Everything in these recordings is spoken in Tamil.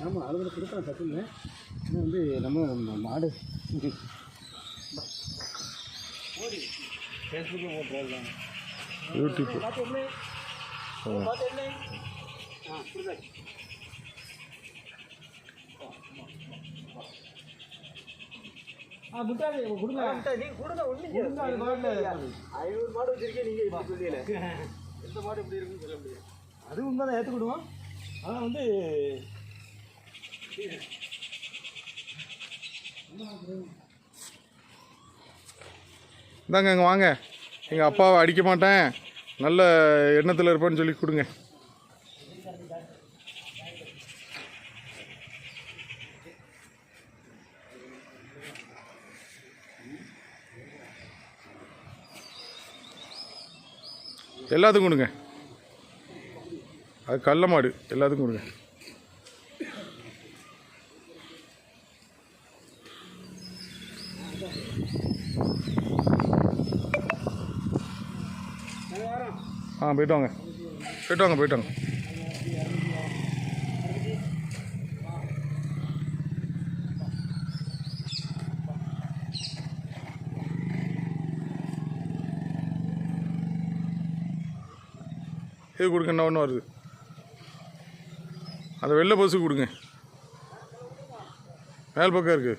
ஆமாம் அதில் கொடுக்கலாம் தப்பு இல்லை ஆனால் வந்து நம்ம மாடு. ஃபேஸ்புக்கில் போட்டுருக்கலாம் யூடியூப். ஆ முட்டாளி கொடுங்க. கொடுங்க மாட்டில் ஐநூறு மாடு வச்சிருக்கேன் நீங்க இப்படி சொல்லல எந்த மாடு எப்படி இருக்குன்னு சொல்ல முடியாது. அது உண்மை தான் ஏற்றுக்கிடுவோம் ஆனால் வந்து இந்தாங்க இங்கே வாங்க. எங்கள் அப்பாவை அடிக்க மாட்டேன். நல்ல எண்ணத்தில் இருப்பேன்னு சொல்லி கொடுங்க. எல்லாத்துக்கும் கொடுங்க. அது கள்ள மாடு. எல்லாத்துக்கும் கொடுங்க. ஆ போயிட்டு வாங்க. போயிட்டு வாங்க போயிட்டு வாங்க. இது கொடுக்க என்ன ஒன்று வருது. அந்த வெள்ளை பஸ்ஸு கொடுங்க. மேல் பக்கம் இருக்குது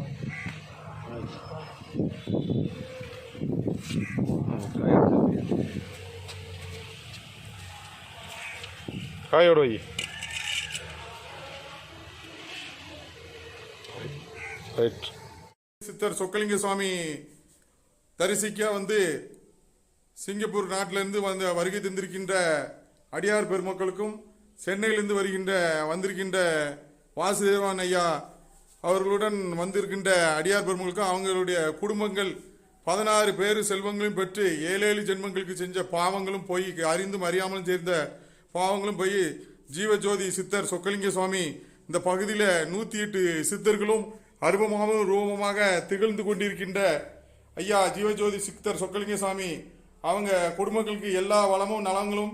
காயோட வை ரைட் சித்தர் சொக்கலிங்க சுவாமி தரிசிக்க வந்து சிங்கப்பூர் நாட்டிலிருந்து வந்து வருகை தந்திருக்கின்ற அடியார் பெருமக்களுக்கும் சென்னையிலிருந்து வருகின்ற வந்திருக்கின்ற வாசுதேவான் ஐயா அவர்களுடன் வந்திருக்கின்ற அடியார் பெருமக்களுக்கும் அவங்களுடைய குடும்பங்கள் பதினாறு பேர் செல்வங்களையும் பெற்று ஏழு ஏழு ஜென்மங்களுக்கு செஞ்ச பாவங்களும் போய் அறிந்தும் அறியாமலும் சேர்ந்த பாவங்களும் போய் ஜீவஜோதி சித்தர் சொக்கலிங்க சுவாமி இந்த பகுதியில் நூற்றி எட்டு சித்தர்களும் அருபமாகவும் ரூபமாக திகழ்ந்து கொண்டிருக்கின்ற ஐயா ஜீவஜோதி சித்தர் சொக்கலிங்க சுவாமி அவங்க குடும்பங்களுக்கு எல்லா வளமும் நலங்களும்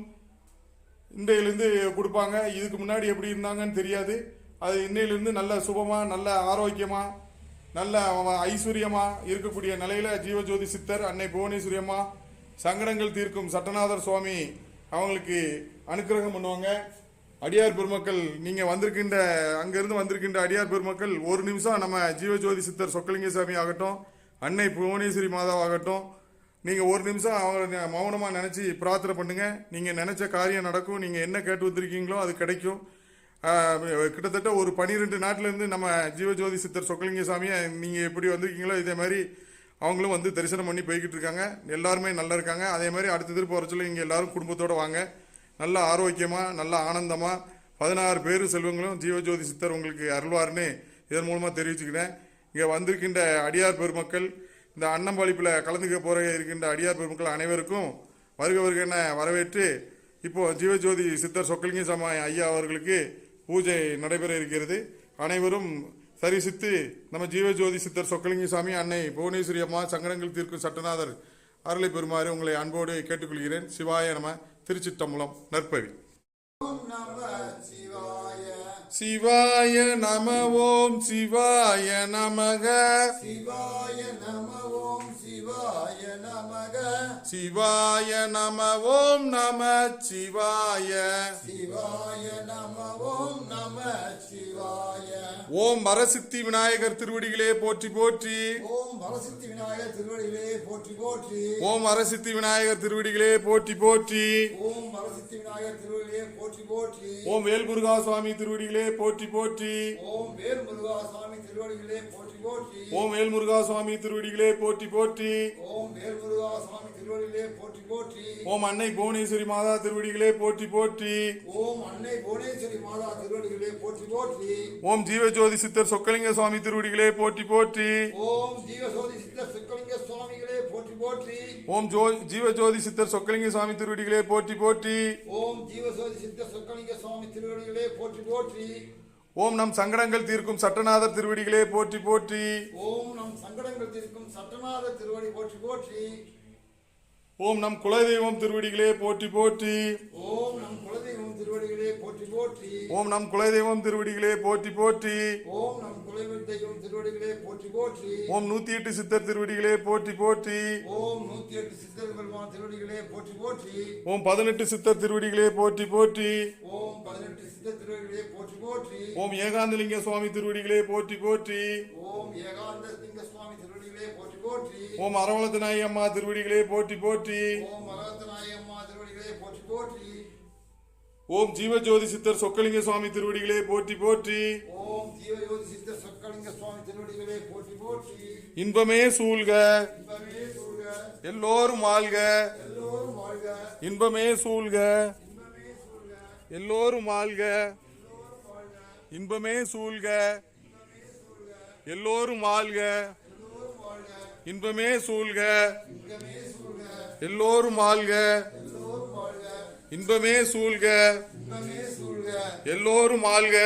இன்றையிலிருந்து கொடுப்பாங்க. இதுக்கு முன்னாடி எப்படி இருந்தாங்கன்னு தெரியாது. அது இன்னையிலிருந்து நல்ல சுபமாக நல்ல ஆரோக்கியமாக நல்ல ஐஸ்வர்யமாக இருக்கக்கூடிய நிலையில் ஜீவஜோதி சித்தர் அன்னை புவனேஸ்வரியம்மா சங்கடங்கள் தீர்க்கும் சட்டநாதர் சுவாமி அவங்களுக்கு அனுக்கிரகம் பண்ணுவாங்க. அடியார் பெருமக்கள் நீங்கள் வந்திருக்கின்ற அங்கேருந்து வந்திருக்கின்ற அடியார் பெருமக்கள் ஒரு நிமிஷம் நம்ம ஜீவஜோதி சித்தர் சொக்கலிங்க சாமி ஆகட்டும் அன்னை புவனேஸ்வரி மாதாவாகட்டும் நீங்கள் ஒரு நிமிஷம் அவங்கள மௌனமாக நினச்சி பிரார்த்தனை பண்ணுங்கள் நீங்கள் நினச்ச காரியம் நடக்கும் நீங்கள் என்ன கேட்டு வந்திருக்கீங்களோ அது கிடைக்கும். கிட்டத்தட்ட ஒரு பனிரெண்டு நாட்டிலேருந்து நம்ம ஜீவஜோதி சித்தர் சொக்கலிங்க சாமியை நீங்கள் எப்படி வந்திருக்கீங்களோ இதே மாதிரி அவங்களும் வந்து தரிசனம் பண்ணி போய்கிட்டு இருக்காங்க. எல்லாருமே நல்லா இருக்காங்க. அதே மாதிரி அடுத்த திருப்பி வர சொல்லி இங்கே எல்லாரும் குடும்பத்தோடு வாங்க. நல்ல ஆரோக்கியமாக நல்ல ஆனந்தமாக பதினாறு பேர் செல்வங்களும் ஜீவஜோதி சித்தர் உங்களுக்கு அருள்வார்னு இதன் மூலமாக தெரிவிச்சுக்கிறேன். இங்கே வந்திருக்கின்ற அடியார் பெருமக்கள் இந்த அன்னம்பளிப்பில் கலந்துக்க போகிற இருக்கின்ற அடியார் பெருமக்கள் அனைவருக்கும் வருக வருக என வரவேற்று இப்போது ஜீவஜோதி சித்தர் சொக்கலிங்க சாமி ஐயா அவர்களுக்கு பூஜை நடைபெற இருக்கிறது. அனைவரும் தரிசித்து நம்ம ஜீவஜோதி சித்தர் சொக்கலிங்க சாமி அன்னை புவனேஸ்வரி அம்மா சங்கடங்கள் தீர்க்கும் சட்டநாதர் அருளை பெறுமாறு உங்களை அன்போடு கேட்டுக்கொள்கிறேன். சிவாய நம திருச்சிட்டம்பலம் நற்பவி. சிவாய நம ஓம் சிவாய நமக. சிவாய நம ஓம் சிவாய நமக. சிவாய நம ஓம் நம சிவாய. சிவாய நம ஓம் ஓம் வரசித்தி விநாயகர் திருவடிகளே போற்றி போற்றி. ஓம் வரசித்தி விநாயகர் திருவடிகளே போற்றி போற்றி. ஓம் வரசித்தி விநாயகர் திருவடிகளே போற்றி போற்றி. ஓம் வரசித்தி விநாயகர் திருவடிகளே போற்றி போற்றி. ஓம் வேல்முருகா சுவாமி திருவடிகளே போற்றி போற்றி. ஓம் வேல் முருகா சுவாமி திருவடிகளே போற்றி போற்றி. ஓம் வேல்முருகா சுவாமி திருவடிகளே போற்றி போற்றி. ஓம் வேல் முருகா சுவாமி திருவடிகளே போற்றி போற்றி. ஓம் அன்னை புவனேஸ்வரி மாதா திருவடிகளே போற்றி போற்றி. ஓம் அன்னை புவனேஸ்வரி மாதா திருவடிகளே போற்றி போற்றி. ஓம் ஜீவஜோதி சித்தர் சொக்கலிங்க சுவாமி திருவடிகளே போற்றி போற்றி. ஓம் ஜீவசோதி சித்த சுக்கலிங்க சுவாமிகளே போற்றி போற்றி. ஓம் ஜோ ஜீவஜோதி சித்தர் சொக்கலிங்க சுவாமி திருவடிகளே போற்றி போற்றி. ஓம் ஜீவசோதி சித்த சொக்கலிங்க சுவாமி திருவடிகளே போற்றி போற்றி. ஓம் நம் சங்கடங்கள் தீர்க்கும் சட்டநாதர் திருவடிகளே போற்றி போற்றி. ஓம் நம் சங்கடங்கள் தீர்க்கும் சட்டநாத திருவடி போற்றி போற்றி. ஓம் நம் குலதெய்வம் திருவடிகளே போற்றி போற்றி. ஓம் நம் திருவடிகளே போற்றி போற்றி ஓம் நம் குலதெய்வம் திருவடிகளே போற்றி போற்றி ஓம் நம் குலதெய்வம் தெய்வம் திருவடிகளே போற்றி போற்றி ஓம் நூத்தி எட்டு சித்தர் திருவடிகளே போற்றி போற்றி ஓம் நூத்தி எட்டு சித்தர் பெருமான் திருவடிகளே போற்றி போற்றி ஓம் பதினெட்டு சித்தர் திருவடிகளே போற்றி போற்றி ஓம் பதினெட்டு சித்தர் திருவடிகளே போற்றி போற்றி ஓம் ஏகாந்தலிங்க சுவாமி திருவடிகளே போற்றி போற்றி ஓம் ஏகாந்த லிங்க சுவாமி திருவடிகளே போற்றி போற்றி ஓம் அரவணத்து நாயி அம்மா திருவடிகளே போற்றி போற்றி ஓம் ஓம் ஜீவஜோதி சித்தர் சொக்கலிங்க சுவாமி திருவடிகளே போற்றி போற்றி. ஓம் ஜீவயோதி சித்தர் சொக்கலிங்க சுவாமி திருவடிகளே போற்றி போற்றி. இன்பமே சூழ்க. எல்லோரும் வாழ்க. எல்லோரும் வாழ்க. இன்பமே சூழ்க. எல்லோரும் வாழ்க. இன்பமே சூழ்க. எல்லோரும் வாழ்க. இன்பமே சூழ்க. எல்லோரும் வாழ்க. இன்பமே சூழ்க. எல்லோரும் வாழ்க